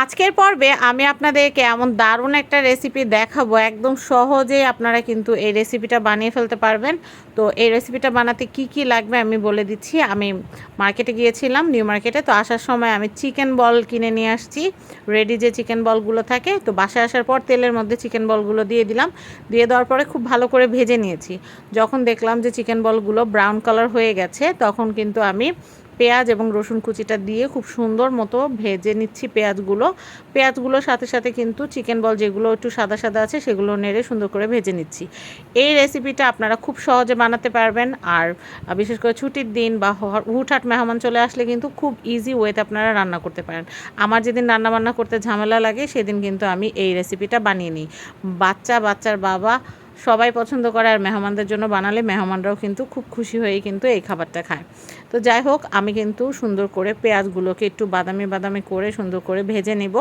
আজকের পর্বে আমি আপনাদেরকে এমন দারুণ একটা রেসিপি দেখাবো। একদম সহজেই আপনারা কিন্তু এই রেসিপিটা বানিয়ে ফেলতে পারবেন। তো এই রেসিপিটা বানাতে কি কি লাগবে আমি বলে দিচ্ছি। আমি মার্কেটে গিয়েছিলাম নিউ মার্কেটে তো আসার সময় আমি চিকেন বল কিনে নিয়ে আসছি। রেডি যে চিকেন বলগুলো থাকে, তো বাসায় আসার পর তেলের মধ্যে চিকেন বলগুলো দিয়ে দিলাম। দিয়ে দেওয়ার পরে খুব ভালো করে ভেজে নিয়েছি। যখন দেখলাম যে চিকেন বলগুলো ব্রাউন কালার হয়ে গেছে, তখন কিন্তু আমি পেঁয়াজ এবং রসুন কুচিটা দিয়ে খুব সুন্দর মতো ভেজে নিচ্ছি পেঁয়াজগুলো। পেঁয়াজগুলোর সাথে সাথে কিন্তু চিকেন বল যেগুলো একটু সাদা সাদা আছে সেগুলো নেড়ে সুন্দর করে ভেজে নিচ্ছি। এই রেসিপিটা আপনারা খুব সহজে বানাতে পারবেন আর বিশেষ করে ছুটির দিন বা হুটহাট মেহমান চলে আসলে কিন্তু খুব ইজি ওয়েতে আপনারা রান্না করতে পারেন। আমার যেদিন রান্না বান্না করতে ঝামেলা লাগে সেদিন কিন্তু আমি এই রেসিপিটা বানিয়ে নিই। বাচ্চা, বাচ্চার বাবা সবাই পছন্দ করে আর মেহমানদের জন্য বানালে মেহমানরাও কিন্তু খুব খুশি হয়েই কিন্তু এই খাবারটা খায়। তো যাই হোক, আমি কিন্তু সুন্দর করে পেঁয়াজগুলোকে একটু বাদামি বাদামি করে সুন্দর করে ভেজে নেব।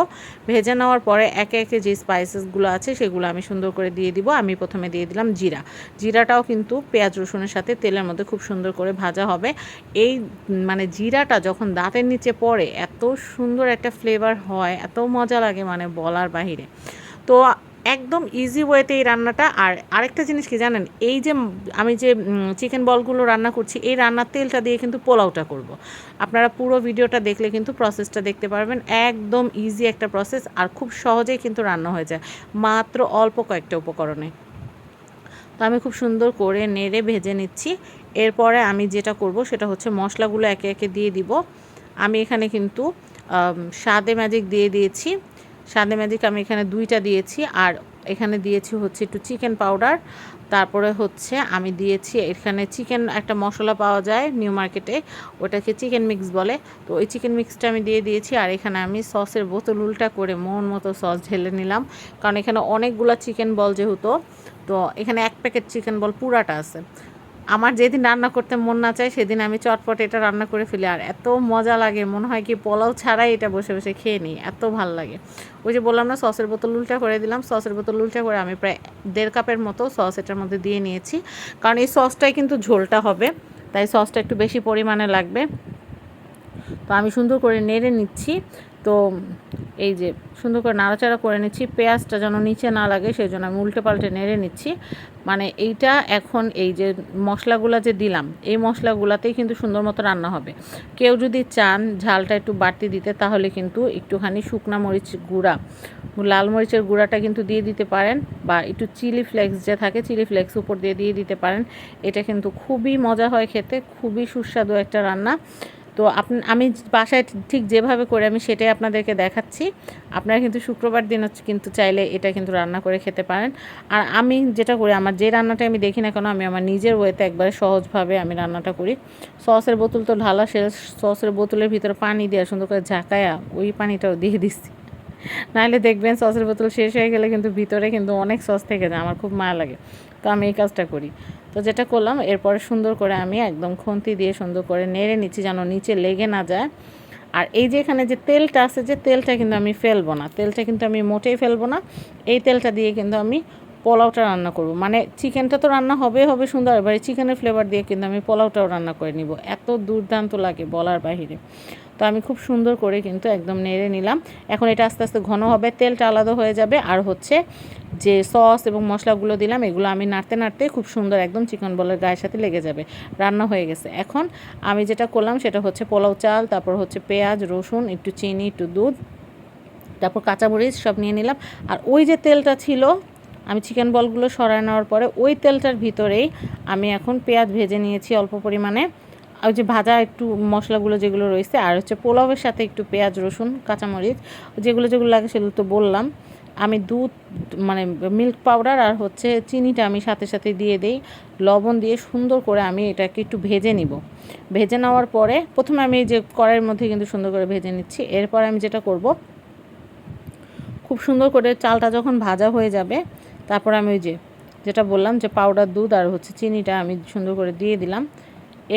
ভেজে নেওয়ার পরে একে একে যে স্পাইসেসগুলো আছে সেগুলো আমি সুন্দর করে দিয়ে দিব। আমি প্রথমে দিয়ে দিলাম জিরা। জিরাটাও কিন্তু পেঁয়াজ রসুনের সাথে তেলের মধ্যে খুব সুন্দর করে ভাজা হবে। এই মানে জিরাটা যখন দাঁতের নিচে পড়ে, এত সুন্দর একটা ফ্লেভার হয়, এত মজা লাগে মানে বলার বাহিরে। তো একদম ইজি ওয়েতে এই রান্নাটা। আর আরেকটা জিনিস কি জানেন? এই যে আমি যে চিকেন বলগুলো রান্না করছি, এই রান্নার তেলটা দিয়ে কিন্তু পোলাওটা করব। আপনারা পুরো ভিডিওটা দেখলে কিন্তু প্রসেসটা দেখতে পারবেন। একদম ইজি একটা প্রসেস আর খুব সহজেই কিন্তু রান্না হয়ে যায়। মাত্র অল্প কয়েকটা উপকরণে। তো আমি খুব সুন্দর করে নেড়ে ভেজে নিচ্ছি। এরপরে আমি যেটা করব, সেটা হচ্ছে মশলাগুলো একে একে দিয়ে দিব। আমি এখানে কিন্তু স্বাদে ম্যাজিক দিয়ে দিয়েছি। স্বাদে ম্যাজিক আমি এখানে দুইটা দিয়েছি। আর এখানে দিয়েছি হচ্ছে একটু চিকেন পাউডার তারপরে হচ্ছে আমি দিয়েছি এখানে চিকেন একটা মশলা পাওয়া যায় নিউ মার্কেটে ওটাকে চিকেন মিক্স বলে। তো ওই চিকেন মিক্সটা আমি দিয়ে দিয়েছি আর এখানে আমি সসের বোতল উল্টা করে মন মতো সস ঢেলে নিলাম। কারণ এখানে অনেকগুলো চিকেন বল যেহেতু, তো এখানে এক প্যাকেট চিকেন বল পুরাটা আছে। আমার যেদিন রান্না করতে মন না চায়, সেদিন আমি চটপট এটা রান্না করে ফেলি। আর এত মজা লাগে, মনে হয় কি পোলাও ছাড়াই এটা বসে বসে খেয়ে নিই, এত ভালো লাগে। ওই যে বললাম না, সসের বোতল উল্টা করে দিলাম, সসের বোতল উল্টা করে আমি প্রায় দেড় কাপের মতো সস এটার মধ্যে দিয়ে নিয়েছি। কারণ এই সসটাই কিন্তু ঝোলটা হবে, তাই সসটা একটু বেশি পরিমাণে লাগবে। তো আমি সুন্দর করে নেড়ে নিচ্ছি। তো এই যে সুন্দর করে নাড়াচাড়া করে নিচ্ছি, পেঁয়াজটা যেন নিচে না লাগে সেই জন্য আমি উল্টে পাল্টে নেড়ে নিচ্ছি। মানে এইটা এখন এই যে মশলাগুলো যে দিলাম, এই মশলাগুলাতেই কিন্তু সুন্দর মতো রান্না হবে। কেউ যদি চান ঝালটা একটু বাড়তি দিতে, তাহলে কিন্তু একটুখানি শুকনা মরিচ গুঁড়া, লাল মরিচের গুঁড়াটা কিন্তু দিয়ে দিতে পারেন, বা একটু চিলি ফ্লেক্স যে থাকে, চিলি ফ্লেক্স উপর দিয়ে দিয়ে দিতে পারেন। এটা কিন্তু খুবই মজা হয় খেতে, খুবই সুস্বাদু একটা রান্না। তো আপনি, আমি বাসায় ঠিক যেভাবে করে আমি সেটাই আপনাদেরকে দেখাচ্ছি। আপনারা কিন্তু শুক্রবার দিন হচ্ছে কিন্তু চাইলে এটা কিন্তু রান্না করে খেতে পারেন। আর আমি যেটা করি, আমার যে রান্নাটা আমি দেখি না কেন, আমি আমার নিজের ওয়েতে একবারে সহজভাবে আমি রান্নাটা করি। সসের বোতল তো ঢালা, সে সসের বোতলের ভিতরে পানি দিয়ে সুন্দর করে ঝাঁকায়া ওই পানিটাও দিয়ে দিচ্ছি। নাহলে দেখবেন সসের বোতল শেষ হয়ে গেলে কিন্তু ভিতরে কিন্তু অনেক সস থেকে যায়, আমার খুব মায়া লাগে। তো আমি এই কাজটা করি। তো যেটা করলাম, এরপরে সুন্দর করে আমি একদম খুন্তি দিয়ে সুন্দর করে নেড়ে নিচ্ছি যেন নিচে লেগে না যায়। আর এই যে এখানে যে তেলটা আছে, যে তেলটা কিন্তু আমি ফেলব না, তেলটা কিন্তু আমি মোটেই ফেলব না। এই তেলটা দিয়ে কিন্তু আমি পোলাওটা রান্না করব। মানে চিকেনটা তো রান্না হবে হবে সুন্দর, এবারে চিকেনের ফ্লেভার দিয়ে কিন্তু আমি পোলাওটাও রান্না করে নিব। এত দুর্দান্ত লাগে বলার বাহিরে। তো আমি খুব সুন্দর করে কিন্তু একদম নেড়ে নিলাম। এখন এটা আস্তে আস্তে ঘন হবে, তেলটা আলাদা হয়ে যাবে। আর হচ্ছে যে সস এবং মশলাগুলো দিলাম, এগুলো আমি নাড়তে নাড়তে খুব সুন্দর একদম চিকেন বলের গায়ের সাথে লেগে যাবে। রান্না হয়ে গেছে। এখন আমি যেটা করলাম সেটা হচ্ছে পোলাও চাল, তারপর হচ্ছে পেঁয়াজ, রসুন, একটু চিনি, একটু দুধ, তারপর কাঁচামরিচ সব নিয়ে নিলাম। আর ওই যে তেলটা ছিল আমি চিকেন বলগুলো সরায় নেওয়ার পরে ওই তেলটার ভিতরেই আমি এখন পেঁয়াজ ভেজে নিয়েছি অল্প পরিমাণে। ওই যে ভাজা একটু মশলাগুলো যেগুলো রয়েছে, আর হচ্ছে পোলাওয়ের সাথে একটু পেঁয়াজ, রসুন, কাঁচামরিচ, যেগুলো যেগুলো লাগে সেগুলো তো বললাম। আমি দুধ মানে মিল্ক পাউডার আর হচ্ছে চিনিটা আমি সাথে সাথে দিয়ে দেই, লবণ দিয়ে সুন্দর করে আমি এটাকে একটু ভেজে নিব। ভেজে নেওয়ার পরে প্রথমে আমি এই যে কড়াইয়ের মধ্যে কিন্তু সুন্দর করে ভেজে নিচ্ছি, এরপর আমি যেটা করব, খুব সুন্দর করে চালটা যখন ভাজা হয়ে যাবে তারপর আমি ওই যে যেটা বললাম যে পাউডার দুধ আর হচ্ছে চিনিটা আমি সুন্দর করে দিয়ে দিলাম।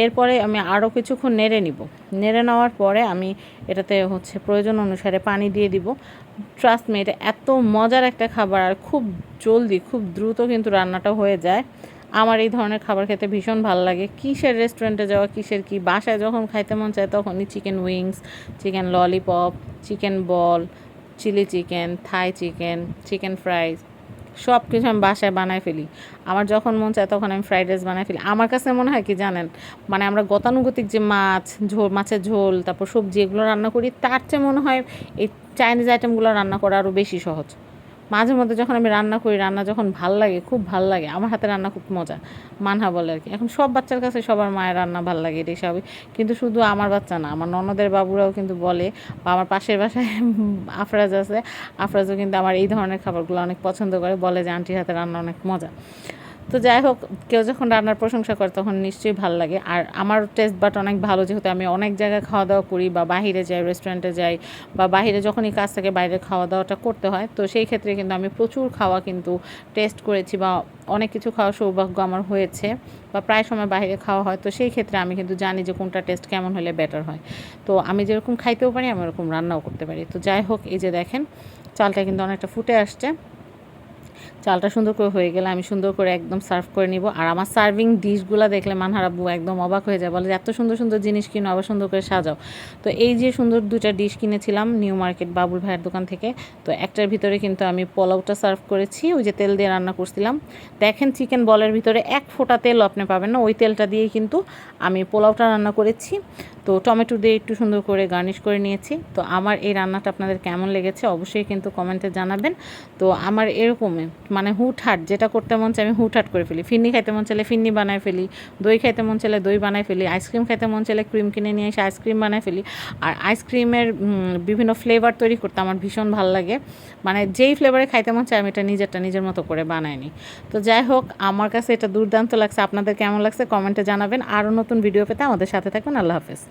এরপরে আমি আরও কিছুক্ষণ নেড়ে নিব। নেড়ে নেওয়ার পরে আমি এটাতে হচ্ছে প্রয়োজন অনুসারে পানি দিয়ে দিব। ট্রাস্ট মি এটা এত মজার একটা খাবার আর খুব জলদি, খুব দ্রুত কিন্তু রান্নাটা হয়ে যায়। আমার এই ধরনের খাবার খেতে ভীষণ ভালো লাগে। কিসের রেস্টুরেন্টে যাওয়া, কিসের কি? বাসায় যখন খাইতে মন চায় তখনই chicken wings chicken lollipop chicken ball chilli chicken Thai chicken chicken fries সব কিছু আমি বাসায় বানায় ফেলি। আমার যখন মন চায় তখন আমি ফ্রাইড রাইস বানায় ফেলি। আমার কাছে মনে হয় কি জানেন? মানে আমরা গতানুগতিক যে মাছ ঝোল মাছের ঝোল, তারপর সবজি এগুলো রান্না করি, তার চেয়ে মনে হয় এই চাইনিজ আইটেমগুলো রান্না করা আরও বেশি সহজ। মাঝে মধ্যে যখন আমি রান্না করি, রান্না যখন ভালো লাগে, খুব ভালো লাগে, আমার হাতে রান্না খুব মজা, মানহা বলে আর কি এখন সব বাচ্চার কাছে সবার মায়ের রান্না ভালো লাগে, এটাই স্বাভাবিক। কিন্তু শুধু আমার বাচ্চা না, আমার ননদের বাবুরাও কিন্তু বলে, বা আমার পাশের বাসায় আফরাজ আছে, আফরাজও কিন্তু আমার এই ধরনের খাবারগুলো অনেক পছন্দ করে, বলে যে, আন্টির হাতে রান্না অনেক মজা। তো যাই হোক, কেউ যখন রান্নার প্রশংসা করে তখন নিশ্চয়ই ভালো লাগে। আর আমার টেস্ট বাট অনেক ভালো, যেহেতু আমি অনেক জায়গায় খাওয়া দাওয়া করি বা বাহিরে যাই রেস্টুরেন্টে যাই বা বাহিরে যখনই কাজ থেকে বাইরে খাওয়া দাওয়াটা করতে হয়। তো সেই ক্ষেত্রে কিন্তু আমি প্রচুর খাওয়া কিন্তু টেস্ট করেছি বা অনেক কিছু খাওয়া সৌভাগ্য আমার হয়েছে বা প্রায় সময় বাইরে খাওয়া হয়। তো সেই ক্ষেত্রে আমি কিন্তু জানি যে কোনটা টেস্ট কেমন হলে বেটার হয়। তো আমি যেরকম খাইতেও পারি, আমি ওরকম রান্নাও করতে পারি। তো যাই হোক, এই যে দেখেন, চালটা কিন্তু অনেকটা ফুটে আসছে। চালটা সুন্দর করে হয়ে গেলে আমি সুন্দর করে একদম সার্ভ করে নিব। আর আমার সার্ভিং ডিশগুলো দেখলে মানহারা বউ একদম অবাক হয়ে যায়, বলে যে এত সুন্দর সুন্দর জিনিস কিনো, আবার সুন্দর করে সাজাও। তো এই যে সুন্দর দুটা ডিশ কিনেছিলাম নিউ মার্কেট বাবুল ভাইয়ের দোকান থেকে, তো একটার ভিতরে কিন্তু আমি পোলাওটা সার্ভ করেছি, ওই যে তেল দিয়ে রান্না করছিলাম। দেখেন চিকেন বলের ভিতরে এক ফোঁটা তেল আপনি পাবেন না, ওই তেলটা দিয়েই কিন্তু আমি পোলাওটা রান্না করেছি। তো টমেটো দিয়ে একটু সুন্দর করে গার্নিশ করে নিয়েছি। তো আমার এই রান্নাটা আপনাদের কেমন লেগেছে অবশ্যই কিন্তু কমেন্টে জানাবেন। তো আমার এরকমই মানে হুটহাট যেটা করতে মন চাই আমি হুটহাট করে ফেলি। ফিন্নি খাইতে মন চাইলে ফিন্নি বানায় ফেলি, দই খাইতে মন চাইলে দই বানায় ফেলি, আইসক্রিম খাইতে মন চাইলে ক্রিম কিনে নিয়ে এসে আইসক্রিম বানায় ফেলি। আর আইসক্রিমের বিভিন্ন ফ্লেভার তৈরি করতে আমার ভীষণ ভালো লাগে। মানে যেই ফ্লেভারে খাইতে মন চায় আমি এটা নিজেরটা নিজের মতো করে বানাই নিই তো যাই হোক, আমার কাছে এটা দুর্দান্ত লাগছে। আপনাদের কেমন লাগছে কমেন্টে জানাবেন। আরও নতুন ভিডিও পেতে আমাদের সাথে থাকবেন। আল্লাহ হাফেজ।